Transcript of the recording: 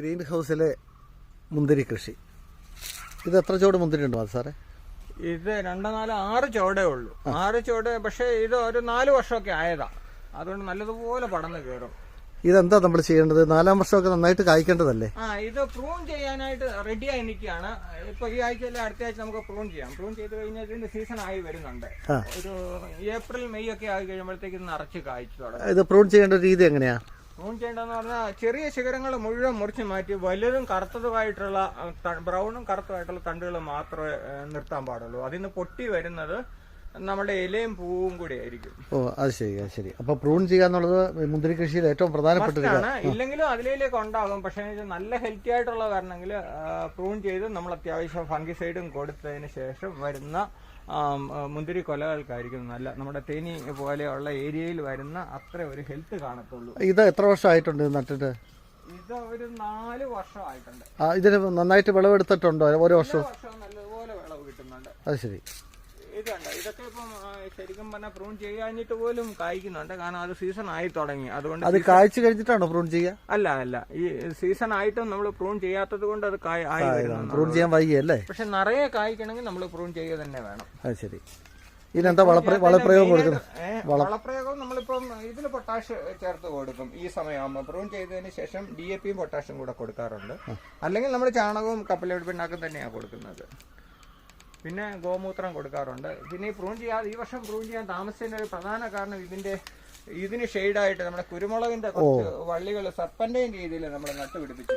Green ഹൗസിലെ മുന്തിരി കൃഷി. ഇത് എത്ര ചോട് മുന്തിരി ഉണ്ടോ അത് സാറേ? ഇത് രണ്ട് നാല് ആറ് ചോടേ ഉള്ളൂ. ആറ് ചോട് പക്ഷേ ഇത് ഒരു നാല് വർഷമൊക്കെ ആയതാ. അതുകൊണ്ട് നല്ലതുപോലെ പടന്ന് കയറും. ഇതെന്താ നമ്മൾ ചെയ്യേണ്ടത്? നാലാം വർഷമൊക്കെ നന്നായിട്ട് കായ്ക്കേണ്ടതല്ലേ? ആ ഇത് പ്രൂൺ ചെയ്യാനായിട്ട് റെഡി ആയി നിൽക്കുകയാണ്. ഇപ്പൊ ഈ ആഴ്ചയിൽ അടുത്ത ആഴ്ച നമുക്ക് പ്രൂൺ ചെയ്യാം. പ്രൂൺ ചെയ്ത് കഴിഞ്ഞാൽ ഇതിന്റെ സീസൺ ആയി വരുന്നുണ്ട്. ഒരു ഏപ്രിൽ മെയ് ഒക്കെ ആയി കഴിയുമ്പോഴത്തേക്ക് ഇത് നിറച്ച് കായ്ച്ചു തുടങ്ങും. ഇത് പ്രൂൺ ചെയ്യേണ്ട രീതി എങ്ങനെയാ? പ്രൂൺ ചെയ്യേണ്ടതെന്ന് പറഞ്ഞാൽ ചെറിയ ശിഖരങ്ങൾ മുഴുവൻ മുറിച്ച് മാറ്റി വലുതും കറുത്തതുമായിട്ടുള്ള ബ്രൗണും കറുത്തതുമായിട്ടുള്ള തണ്ടുകൾ മാത്രമേ നിർത്താൻ പാടുള്ളൂ. അതിൽ നിന്ന് പൊട്ടി വരുന്നത് നമ്മുടെ ഇലയും പൂവും കൂടി ആയിരിക്കും. ഓ അത് ശരി അത് ശരി. അപ്പൊ പ്രൂൺ ചെയ്യുക എന്നുള്ളത് മുന്തിരി കൃഷിയിൽ ഏറ്റവും പ്രധാനപ്പെട്ട ഒരു ആണ്. ഇല്ലെങ്കിലും അതിലേക്ക് ഉണ്ടാകും. പക്ഷേ നല്ല ഹെൽത്തി ആയിട്ടുള്ള കാരണമെങ്കിൽ പ്രൂൺ ചെയ്ത് നമ്മൾ അത്യാവശ്യം ഫംഗിസൈഡും കൊടുത്തതിന് ശേഷം വരുന്ന മുന്തിരി കൊലകൾക്കായിരിക്കും നല്ല. നമ്മുടെ തേനി പോലെയുള്ള ഏരിയയിൽ വരുന്ന അത്ര ഒരു ഹെൽത്ത് കാണത്തുള്ളൂ. ഇത് എത്ര വർഷമായിട്ടുണ്ട് നട്ടിട്ട്? ഇത് ഒരു നാല് വർഷമായിട്ടുണ്ട്. ഇതിന് നന്നായിട്ട് വിളവെടുത്തിട്ടുണ്ടോ? ഓരോ വർഷവും? എല്ലാ വർഷവും നല്ലതുപോലെ വിളവ് കിട്ടുന്നുണ്ട്. അത് ശരി. ഇതുണ്ട്. ഇതൊക്കെ ഇപ്പം ശരിക്കും പറഞ്ഞാൽ പ്രൂൺ ചെയ്യാഞ്ഞിട്ട് പോലും കായ്ക്കുന്നുണ്ട്. കാരണം അത് സീസൺ ആയി തുടങ്ങി. അതുകൊണ്ട് അത് കായ്ച്ചു കഴിഞ്ഞിട്ടാണോ പ്രൂൺ ചെയ്യുക അല്ല അല്ല. ഈ സീസൺ ആയിട്ടും നമ്മൾ പ്രൂൺ ചെയ്യാത്തത് കൊണ്ട് അത് കായ് ആയി വരുന്നു പ്രൂൺ ചെയ്യാൻ വൈകിയല്ലേ? പക്ഷെ നിറയെ കായ്ക്കണമെങ്കിൽ നമ്മൾ പ്രൂൺ ചെയ്യുക തന്നെ വേണം. അത് ശരി. ഇതിനെന്താ വളപ്ര വളപ്രയോഗം കൊടുക്കുന്നത് വളപ്രയോഗം നമ്മളിപ്പം ഇതിൽ പൊട്ടാഷ് ചേർത്ത് കൊടുക്കും. ഈ സമയമാകുമ്പോൾ പ്രൂൺ ചെയ്തതിന് ശേഷം ഡി എ പിയും പൊട്ടാഷും കൂടെ കൊടുക്കാറുണ്ട്. അല്ലെങ്കിൽ നമ്മൾ ചാണകവും കപ്പലയുടെ പിണ്ണാക്കും തന്നെയാണ് കൊടുക്കുന്നത്. പിന്നെ ഗോമൂത്രം കൊടുക്കാറുണ്ട്. പിന്നെ ഈ പ്രൂൺ ചെയ്യാതെ ഈ വർഷം പ്രൂൺ ചെയ്യാൻ താമസിച്ചതിന്റെ ഒരു പ്രധാന കാരണം ഇതിന്റെ ഇതിന് ഷെയ്ഡായിട്ട് നമ്മുടെ കുരുമുളകിന്റെ കുറച്ച് വള്ളികൾ സർപ്പന്റെയും രീതിയിൽ നമ്മൾ നട്ടുപിടിപ്പിച്ചു